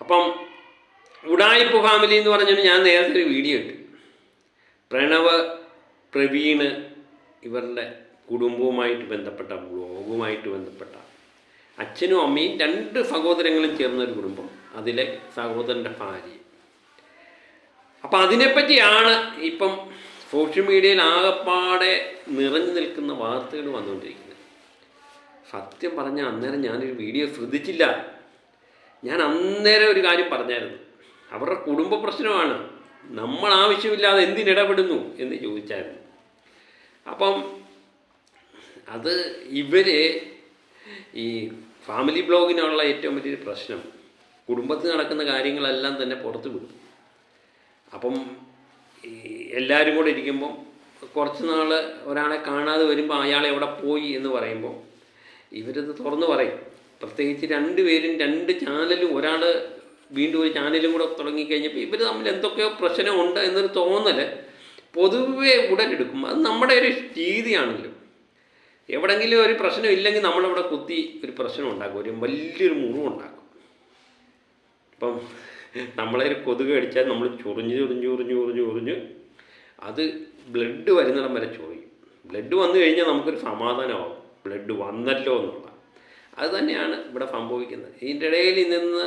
അപ്പം ഉടായിപ്പ് ഫാമിലി എന്ന് പറഞ്ഞിട്ട് ഞാൻ നേരത്തെ ഒരു വീഡിയോ ഇട്ടു. പ്രണവ് പ്രവീണ് ഇവരുടെ കുടുംബവുമായിട്ട് ബന്ധപ്പെട്ട ബ്ലോഗുമായിട്ട് ബന്ധപ്പെട്ട അച്ഛനും അമ്മയും രണ്ട് സഹോദരങ്ങളും ചേർന്നൊരു കുടുംബം അതിലെ സഹോദരന്റെ ഭാര്യ. അപ്പം അതിനെപ്പറ്റിയാണ് ഇപ്പം സോഷ്യൽ മീഡിയയിൽ ആകപ്പാടെ നിറഞ്ഞു നിൽക്കുന്ന വാർത്തകൾ വന്നുകൊണ്ടിരിക്കുന്നത്. സത്യം പറഞ്ഞാൽ അന്നേരം ഞാനൊരു വീഡിയോ ശ്രദ്ധിച്ചില്ല. ഞാൻ അന്നേരം ഒരു കാര്യം പറഞ്ഞായിരുന്നു. അവരുടെ കുടുംബ പ്രശ്നമാണ്. നമ്മൾ ആവശ്യമില്ലാതെ എന്തിനിടപെടുന്നു എന്ന് ചോദിച്ചായിരുന്നു. അപ്പം അത് ഇവർ ഈ ഫാമിലി ബ്ലോഗിനുള്ള ഏറ്റവും വലിയൊരു പ്രശ്നം. കുടുംബത്തിൽ നടക്കുന്ന കാര്യങ്ങളെല്ലാം തന്നെ പുറത്തു വിടും. അപ്പം എല്ലാവരും കൂടെ ഇരിക്കുമ്പം കുറച്ച് നാൾ ഒരാളെ കാണാതെ വരുമ്പോൾ അയാൾ എവിടെ പോയി എന്ന് പറയുമ്പോൾ ഇവരിത് തുറന്നു പറയും. പ്രത്യേകിച്ച് രണ്ട് പേരും രണ്ട് ചാനലും ഒരാൾ വീണ്ടും ഒരു ചാനലും കൂടെ തുടങ്ങിക്കഴിഞ്ഞപ്പോൾ ഇവർ തമ്മിൽ എന്തൊക്കെയോ പ്രശ്നമുണ്ട് എന്നൊരു തോന്നൽ പൊതുവെ ഉടലെടുക്കും. അത് നമ്മുടെ ഒരു രീതിയാണല്ലോ. എവിടെങ്കിലും ഒരു പ്രശ്നം ഇല്ലെങ്കിൽ നമ്മളവിടെ കുത്തി ഒരു പ്രശ്നം ഉണ്ടാക്കും. ഒരു വലിയൊരു മുറിവുണ്ടാക്കും ഇപ്പം നമ്മളെ ഒരു കൊതുക് കടിച്ചാൽ നമ്മൾ ചൊറിഞ്ഞ് ചൊറിഞ്ഞ് ചൊറിഞ്ഞ് ചൊറിഞ്ഞ് ചൊറിഞ്ഞ് അത് ബ്ലഡ് വരുന്നിടം വരെ ചൊറിയും. ബ്ലഡ് വന്നു കഴിഞ്ഞാൽ നമുക്കൊരു സമാധാനമാകും ബ്ലഡ് വന്നല്ലോ എന്നുള്ള അത് തന്നെയാണ് ഇവിടെ സംഭവിക്കുന്നത്. ഇതിന്റെ ഇടയിൽ നിന്ന്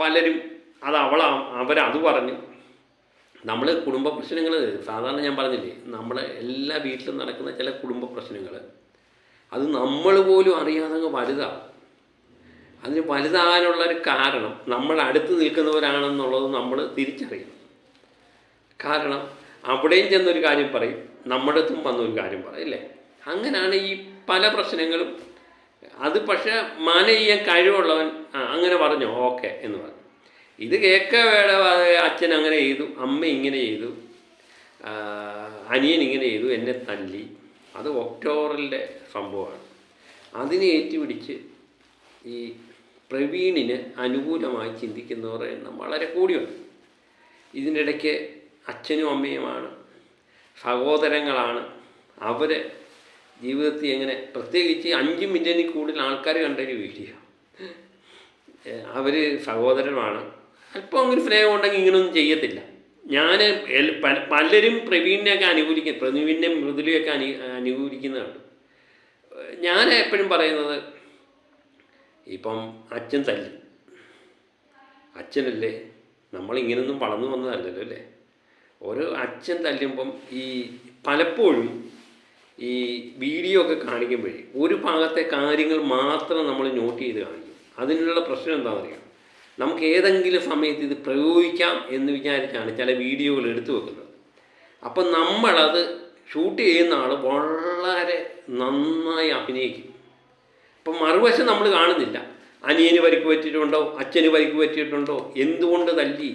പലരും അത് അവളാം അവരത് പറഞ്ഞു. നമ്മൾ കുടുംബ പ്രശ്നങ്ങൾ സാധാരണ ഞാൻ പറഞ്ഞില്ലേ നമ്മളെ എല്ലാ വീട്ടിലും നടക്കുന്ന ചില കുടുംബ പ്രശ്നങ്ങൾ അത് നമ്മൾ പോലും അറിയാതെ വലുതാവും. അതിന് വലുതാകാനുള്ളൊരു കാരണം നമ്മൾ അടുത്ത് നിൽക്കുന്നവരാണെന്നുള്ളത് നമ്മൾ തിരിച്ചറിയണം. കാരണം അവിടെയും ചെന്നൊരു കാര്യം പറയും നമ്മുടെ അടുത്തും വന്നൊരു കാര്യം പറയും അല്ലേ? അങ്ങനെയാണ് ഈ പല പ്രശ്നങ്ങളും അത് പക്ഷേ മാന ചെയ്യാൻ കഴിവുള്ളവൻ ആ അങ്ങനെ പറഞ്ഞു ഓക്കെ എന്ന് പറഞ്ഞു. ഇത് കേൾക്ക വേട അച്ഛൻ അങ്ങനെ ചെയ്തു അമ്മ ഇങ്ങനെ ചെയ്തു അനിയൻ ഇങ്ങനെ ചെയ്തു എന്നെ തല്ലി. അത് ഒക്ടോബറിന്റെ സംഭവമാണ്. അതിനെ ഏറ്റുപിടിച്ച് ഈ പ്രവീണിന് അനുകൂലമായി ചിന്തിക്കുന്നവരുടെ എണ്ണം വളരെ കൂടിയുണ്ട്. ഇതിനിടയ്ക്ക് അച്ഛനും അമ്മയുമാണ് സഹോദരങ്ങളാണ് അവർ ജീവിതത്തിൽ എങ്ങനെ? പ്രത്യേകിച്ച് അഞ്ച് മില്യണിൽ കൂടുതൽ ആൾക്കാർ കണ്ടൊരു വീഡിയോ. അവർ സഹോദരനാണ് അല്പം അങ്ങനെ സ്നേഹം ഉണ്ടെങ്കിൽ ഇങ്ങനൊന്നും ചെയ്യത്തില്ല. ഞാൻ പല- പലരും പ്രവീണിനെയൊക്കെ അനുകൂലിക്കുന്നു പ്രവീണിനെ മൃദുലിയൊക്കെ അനു അനുകൂലിക്കുന്നതാണ്. ഞാൻ എപ്പോഴും പറയുന്നത് ഇപ്പം അച്ഛൻ തല്ലി. അച്ഛനല്ലേ നമ്മളിങ്ങനൊന്നും വളർന്നു വന്നതല്ലല്ലോ അല്ലേ? ഒരു അച്ഛൻ തല്ലുമ്പം ഈ പലപ്പോഴും ഈ വീഡിയോ ഒക്കെ കാണിക്കുമ്പോഴേ ഒരു ഭാഗത്തെ കാര്യങ്ങൾ മാത്രം നമ്മൾ നോട്ട് ചെയ്ത് കാണിക്കും. അതിനുള്ള പ്രശ്നം എന്താണെന്ന് അറിയാം നമുക്ക് ഏതെങ്കിലും സമയത്ത് ഇത് പ്രയോഗിക്കാം എന്ന് വിചാരിച്ചാണ് ചില വീഡിയോകൾ എടുത്തു വെക്കുന്നത്. അപ്പം നമ്മളത് ഷൂട്ട് ചെയ്യുന്ന ആൾ വളരെ നന്നായി അഭിനയിക്കും. അപ്പം മറുവശം നമ്മൾ കാണുന്നില്ല. അനിയന് പരിക്ക് പറ്റിയിട്ടുണ്ടോ? അച്ഛന് പരിക്ക് പറ്റിയിട്ടുണ്ടോ? എന്തുകൊണ്ട് തല്ലി?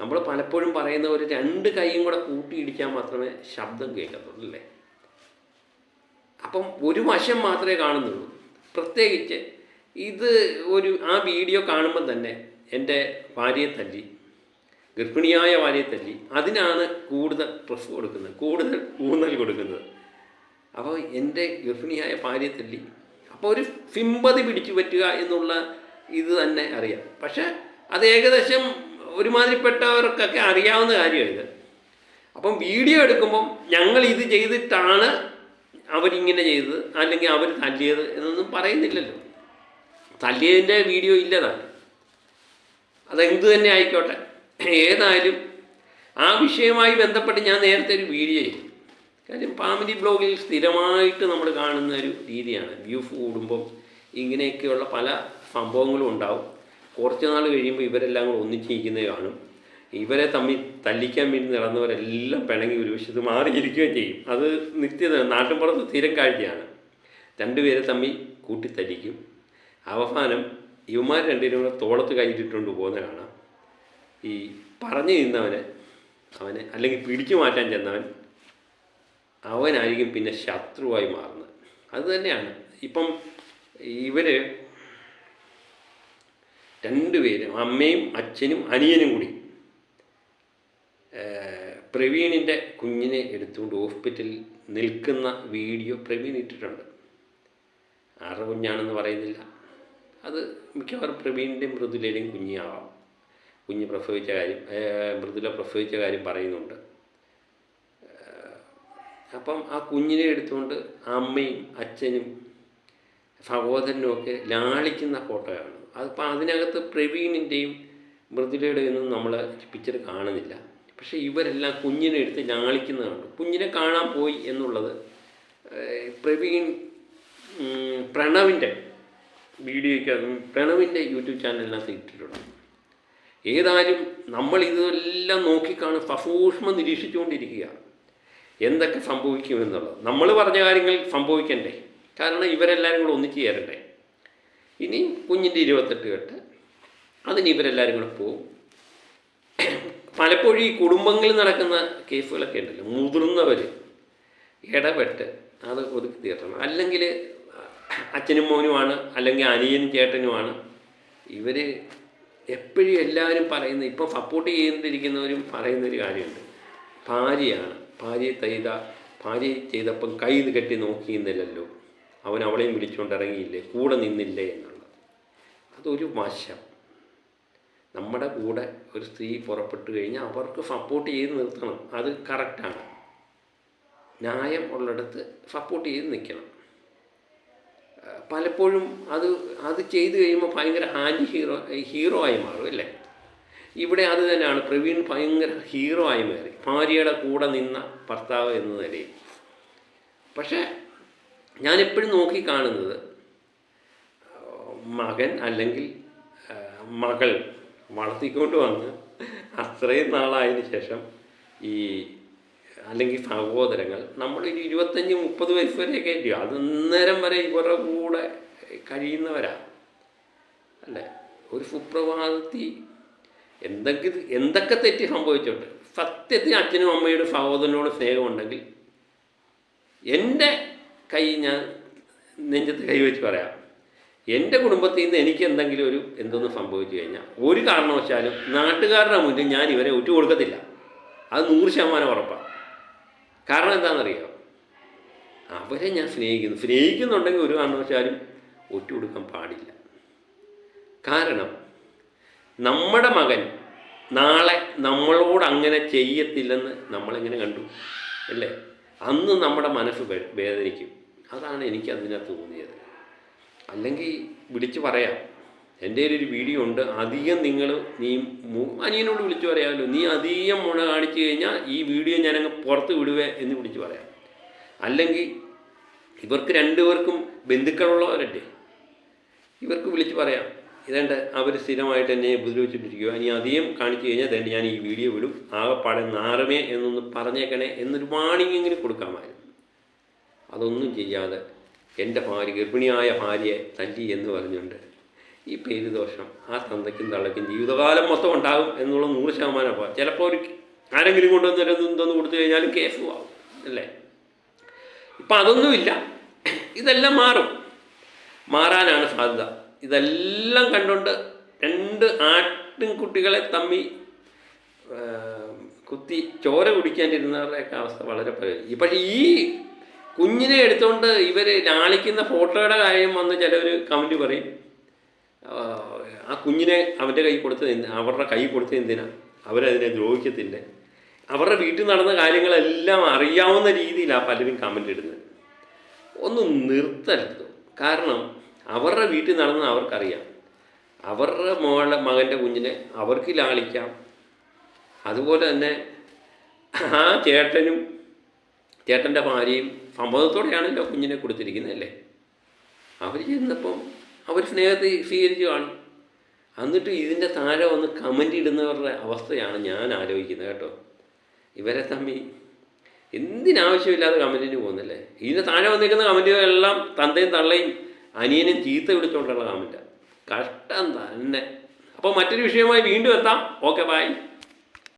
നമ്മൾ പലപ്പോഴും പറയുന്ന ഒരു രണ്ട് കൈയും കൂടെ കൂട്ടിയിടിച്ചാൽ മാത്രമേ ശബ്ദം കേൾക്കത്തുള്ളൂ അല്ലേ? അപ്പം ഒരു വശം മാത്രമേ കാണുന്നുള്ളൂ. പ്രത്യേകിച്ച് ഇത് ഒരു ആ വീഡിയോ കാണുമ്പോൾ തന്നെ എന്റെ ഭാര്യയെ തല്ലി ഗർഭിണിയായ ഭാര്യയെ തല്ലി അതിനാണ് കൂടുതൽ പ്രസ് കൊടുക്കുന്നത് കൂടുതൽ ഊന്നൽ കൊടുക്കുന്നത്. അപ്പോൾ എന്റെ ഗർഭിണിയായ ഭാര്യയെ തല്ലി. അപ്പോൾ ഒരു ഫിമ്പതി പിടിച്ചു പറ്റുക എന്നുള്ള ഇത് തന്നെ അറിയാം. പക്ഷേ അത് ഏകദേശം ഒരുമാതിരിപ്പെട്ടവർക്കൊക്കെ അറിയാവുന്ന കാര്യമാണ് ഇത്. അപ്പം വീഡിയോ എടുക്കുമ്പം ഞങ്ങൾ ഇത് ചെയ്തിട്ടാണ് അവരിങ്ങനെ ചെയ്തത് അല്ലെങ്കിൽ അവർ തല്ലിയത് എന്നൊന്നും പറയുന്നില്ലല്ലോ. തല്ലിയതിന്റെ വീഡിയോ ഇല്ലതാണ്. അതെന്ത് തന്നെ ആയിക്കോട്ടെ. ഏതായാലും ആ വിഷയവുമായി ബന്ധപ്പെട്ട് ഞാൻ നേരത്തെ ഒരു വീഡിയോ ചെയ്തു. കാര്യം ഫാമിലി ബ്ലോഗിൽ സ്ഥിരമായിട്ട് നമ്മൾ കാണുന്ന ഒരു രീതിയാണ്. വ്യൂഫ് കൂടുമ്പം ഇങ്ങനെയൊക്കെയുള്ള പല സംഭവങ്ങളും ഉണ്ടാവും. കുറച്ച് നാൾ കഴിയുമ്പോൾ ഇവരെല്ലാം കൂടെ ഒന്നിച്ചിരിക്കുന്നത് കാണും. ഇവരെ തമ്മിൽ തല്ലിക്കാൻ വേണ്ടി നടന്നവരെല്ലാം പിണങ്ങി ഒരു വശത്ത് മാറിയിരിക്കുകയും ചെയ്യും. അത് നിത്യത നാട്ടിൻപുറത്ത് സ്ഥിരം കാഴ്ചയാണ്. രണ്ടുപേരെ തമ്മിൽ കൂട്ടിത്തല്ലിക്കും. അവസാനം ഇവന്മാർ രണ്ടുപേരും കൂടെ തോളത്ത് കൈയിട്ടിട്ടുണ്ട് പോകുന്ന കാണാം. ഈ പറഞ്ഞു നിന്നവനെ അവനെ അല്ലെങ്കിൽ പിടിച്ചു മാറ്റാൻ ചെന്നവൻ അവനായിരിക്കും പിന്നെ ശത്രുവായി മാറുന്നത്. അത് തന്നെയാണ്. ഇപ്പം ഇവർ രണ്ടുപേരും അമ്മയും അച്ഛനും അനിയനും കൂടി പ്രവീണിന്റെ കുഞ്ഞിനെ എടുത്തുകൊണ്ട് ഹോസ്പിറ്റലിൽ നിൽക്കുന്ന വീഡിയോ പ്രവീൺ ഇട്ടിട്ടുണ്ട്. ആരുടെ കുഞ്ഞാണെന്ന് പറയുന്നില്ല. അത് മിക്കവാറും പ്രവീണിന്റെയും മൃദുലയുടെയും കുഞ്ഞാവാം കുഞ്ഞ് പ്രസവിച്ച കാര്യം മൃദുല പ്രസവിച്ച കാര്യം പറയുന്നുണ്ട്. അപ്പം ആ കുഞ്ഞിനെ എടുത്തുകൊണ്ട് അമ്മയും അച്ഛനും സഹോദരനും ഒക്കെ ലാളിക്കുന്ന ഫോട്ടോയാണ്. അതിപ്പോൾ അതിനകത്ത് പ്രവീണിന്റെയും മൃദുലയുടെയൊന്നും നമ്മൾ പിക്ചർ കാണുന്നില്ല. പക്ഷേ ഇവരെല്ലാം കുഞ്ഞിനെ എടുത്ത് ലാളിക്കുന്നതാണ്. കുഞ്ഞിനെ കാണാൻ പോയി എന്നുള്ളത് പ്രവീൺ പ്രണവിന്റെ വീഡിയോയ്ക്ക് പ്രണവിന്റെ യൂട്യൂബ് ചാനലിനകത്ത് ഇട്ടിട്ടുണ്ട്. ഏതായാലും നമ്മൾ ഇതെല്ലാം നോക്കിക്കാണും സസൂക്ഷ്മം നിരീക്ഷിച്ചുകൊണ്ടിരിക്കുക. എന്തൊക്കെ സംഭവിക്കുമെന്നുള്ളത് നമ്മൾ പറഞ്ഞ കാര്യങ്ങൾ സംഭവിക്കണ്ടേ. കാരണം ഇവരെല്ലാവരും കൂടെ ഒന്നിച്ച് ചേരണ്ടേ. ഇനി കുഞ്ഞിന്റെ ഇരുപത്തെട്ട് കെട്ട് അതിന് ഇവരെല്ലാവരും കൂടെ പോവും. പലപ്പോഴും ഈ കുടുംബങ്ങളിൽ നടക്കുന്ന കേസുകളൊക്കെ ഉണ്ടല്ലോ മുതിർന്നവർ ഇടപെട്ട് അത് ഒതുക്കി തീർക്കണം അല്ലെങ്കിൽ അച്ഛനും മോനുമാണ് അല്ലെങ്കിൽ അനിയനും ചേട്ടനുമാണ്. ഇവർ എപ്പോഴും എല്ലാവരും പറയുന്ന ഇപ്പം സപ്പോർട്ട് ചെയ്തിരിക്കുന്നവരും പറയുന്നൊരു കാര്യമുണ്ട്. ഭാര്യയാണ് ഭാര്യയെ ചെയ്ത ഭാര്യ ചെയ്തപ്പം കൈ കെട്ടി നോക്കിയിരുന്നില്ലല്ലോ. അവൻ അവളെയും വിളിച്ചുകൊണ്ട് ഇറങ്ങിയില്ലേ കൂടെ നിന്നില്ലേ എന്നുള്ളത്. അതൊരു വശം. നമ്മുടെ കൂടെ ഒരു സ്ത്രീ പുറപ്പെട്ടു കഴിഞ്ഞാൽ അവർക്ക് സപ്പോർട്ട് ചെയ്ത് നിർത്തണം. അത് കറക്റ്റാണ് ന്യായം ഉള്ളിടത്ത് സപ്പോർട്ട് ചെയ്ത് നിൽക്കണം. പലപ്പോഴും അത് അത് ചെയ്തു കഴിയുമ്പോൾ ഭയങ്കര ആന്റി ഹീറോ ഹീറോ ആയി മാറും അല്ലേ? ഇവിടെ അത് തന്നെയാണ്. പ്രവീൺ ഭയങ്കര ഹീറോ ആയി മാറി. ഭാര്യയുടെ കൂടെ നിന്ന ഭർത്താവ് എന്ന നിലയിൽ. പക്ഷേ ഞാനെപ്പോഴും നോക്കി കാണുന്നത് മകൻ അല്ലെങ്കിൽ മകൾ വളർത്തിക്കൊണ്ട് വന്ന് അത്രയും നാളായതിന് ശേഷം ഈ അല്ലെങ്കിൽ സഹോദരങ്ങൾ നമ്മളൊരു ഇരുപത്തഞ്ച് മുപ്പത് വയസ്സ് വരെയൊക്കെ ഇല്ലയോ അത് വരെ ഇവരുടെ കൂടെ കഴിയുന്നവരാ. അല്ലേ? ഒരു സുപ്രഭാതത്തിൽ എന്തൊക്കെ എന്തൊക്കെ തെറ്റ് സംഭവിച്ചോട്ടെ. സത്യത്തിൽ അച്ഛനും അമ്മയുടെ സഹോദരനോട് സ്നേഹമുണ്ടെങ്കിൽ എന്റെ കൈ ഞാൻ നെഞ്ചത്ത് കൈവച്ച് പറയാം. എന്റെ കുടുംബത്തിൽ നിന്ന് എനിക്ക് എന്തെങ്കിലും ഒരു എന്തൊന്ന് സംഭവിച്ചു കഴിഞ്ഞാൽ ഒരു കാരണവശാലും നാട്ടുകാരുടെ മുന്നിൽ ഞാൻ ഇവരെ ഒറ്റ കൊടുക്കത്തില്ല. അത് നൂറ് ശതമാനം ഉറപ്പാണ്. കാരണം എന്താണെന്നറിയാം? അവരെ ഞാൻ സ്നേഹിക്കുന്നു. സ്നേഹിക്കുന്നുണ്ടെങ്കിൽ ഒരു കാരണവശാലും ഒറ്റ കൊടുക്കാൻ പാടില്ല. കാരണം നമ്മുടെ മകൻ നാളെ നമ്മളോട് അങ്ങനെ ചെയ്യത്തില്ലെന്ന് നമ്മളെങ്ങനെ കണ്ടു. അല്ലേ? അന്ന് നമ്മുടെ മനസ്സ് വേദനിക്കും. അതാണ് എനിക്ക് അതിനകത്ത് തോന്നിയത്. അല്ലെങ്കിൽ വിളിച്ച് പറയാം. എന്റെ ഒരു വീഡിയോ ഉണ്ട്. അധികം നിങ്ങൾ നീ അനിയനോട് വിളിച്ചു പറയാമല്ലോ. നീ അധികം മുണ കാണിച്ചു കഴിഞ്ഞാൽ ഈ വീഡിയോ ഞാനങ്ങ് പുറത്ത് വിടുവേ എന്ന് വിളിച്ച് പറയാം. അല്ലെങ്കിൽ ഇവർക്ക് രണ്ടുപേർക്കും ബന്ധുക്കളുള്ളവരല്ലേ? ഇവർക്ക് വിളിച്ച് പറയാം. ഇതേണ്ട അവർ സ്ഥിരമായിട്ട് എന്നെ ഉപദ്രവിച്ചിട്ടിരിക്കുക ഇനി അധികം കാണിച്ചു കഴിഞ്ഞാൽ തന്നെ ഞാൻ ഈ വീഡിയോ വിടും. ആകെപ്പാടെ നാറമേ എന്നൊന്ന് പറഞ്ഞേക്കണേ എന്നൊരു വാണിംഗ് എങ്കിലും കൊടുക്കാമായിരുന്നു. അതൊന്നും ചെയ്യാതെ എന്റെ ഭാര്യ ഗർഭിണിയായ ഭാര്യയെ തല്ലി എന്ന് പറഞ്ഞുകൊണ്ട് ഈ പേര് ദോഷം ആ തന്തയ്ക്കും തള്ളയ്ക്കും ജീവിതകാലം മൊത്തം ഉണ്ടാകും എന്നുള്ള നൂറ് ശതമാനം ഉറപ്പാ. ചിലപ്പോൾ ഒരു ആരെങ്കിലും കൊണ്ടുവന്നൊരു എന്തോന്ന് കൊടുത്തു കഴിഞ്ഞാലും കേസ് ആവും അല്ലേ? ഇപ്പം അതൊന്നുമില്ല. ഇതെല്ലാം മാറും. മാറാനാണ് സാധ്യത. ഇതെല്ലാം കണ്ടുകൊണ്ട് രണ്ട് ആട്ടിൻകുട്ടികളെ തമ്മി കുത്തി ചോര കുടിക്കാനിരുന്നവരുടെയൊക്കെ അവസ്ഥ വളരെ പ്രയോജനം പക്ഷേ ഈ കുഞ്ഞിനെ എടുത്തുകൊണ്ട് ഇവർ ലാളിക്കുന്ന ഫോട്ടോയുടെ കാര്യം വന്ന് ചിലവർ കമന്റ് പറയും. ആ, കുഞ്ഞിനെ അവന്റെ കൈ കൊടുത്തത് അവരുടെ കൈ കൊടുത്തത് എന്തിനാ? അവരതിനെ ദ്രോഹിക്കത്തില്ലേ? അവരുടെ വീട്ടിൽ നടന്ന കാര്യങ്ങളെല്ലാം അറിയാവുന്ന രീതിയിലാണ് പലരും കമന്റ് ഇടുന്നത്. ഒന്ന് നിർത്തരുത്. കാരണം അവരുടെ വീട്ടിൽ നടന്നത് അവർക്കറിയാം. അവരുടെ മോളുടെ മകന്റെ കുഞ്ഞിനെ അവർക്ക് ലാളിക്കാം. അതുപോലെ തന്നെ ആ ചേട്ടനും ചേട്ടന്റെ ഭാര്യയും സമ്മതത്തോടെയാണല്ലോ കുഞ്ഞിനെ കൊടുത്തിരിക്കുന്നത് അല്ലേ? അവർ ചെന്നപ്പം അവർ സ്നേഹത്തെ സ്വീകരിച്ചു കാണും എന്നിട്ട് ഇതിന്റെ താഴെ വന്ന് കമന്റ് ഇടുന്നവരുടെ അവസ്ഥയാണ് ഞാൻ ആലോചിക്കുന്നത് കേട്ടോ. ഇവരെ തമ്മി എന്തിനാവശ്യമില്ലാതെ കമന്റിന് പോകുന്നല്ലേ? ഇതിന്റെ താഴെ വന്നിരിക്കുന്ന കമന്റുകളെല്ലാം തന്തയും തള്ളയും അനിയനും ചീത്ത വിളിച്ചുകൊണ്ടുള്ള കമന്റാണ് കഷ്ടം തന്നെ. അപ്പോൾ മറ്റൊരു വിഷയമായി വീണ്ടും എത്താം. Okay bye.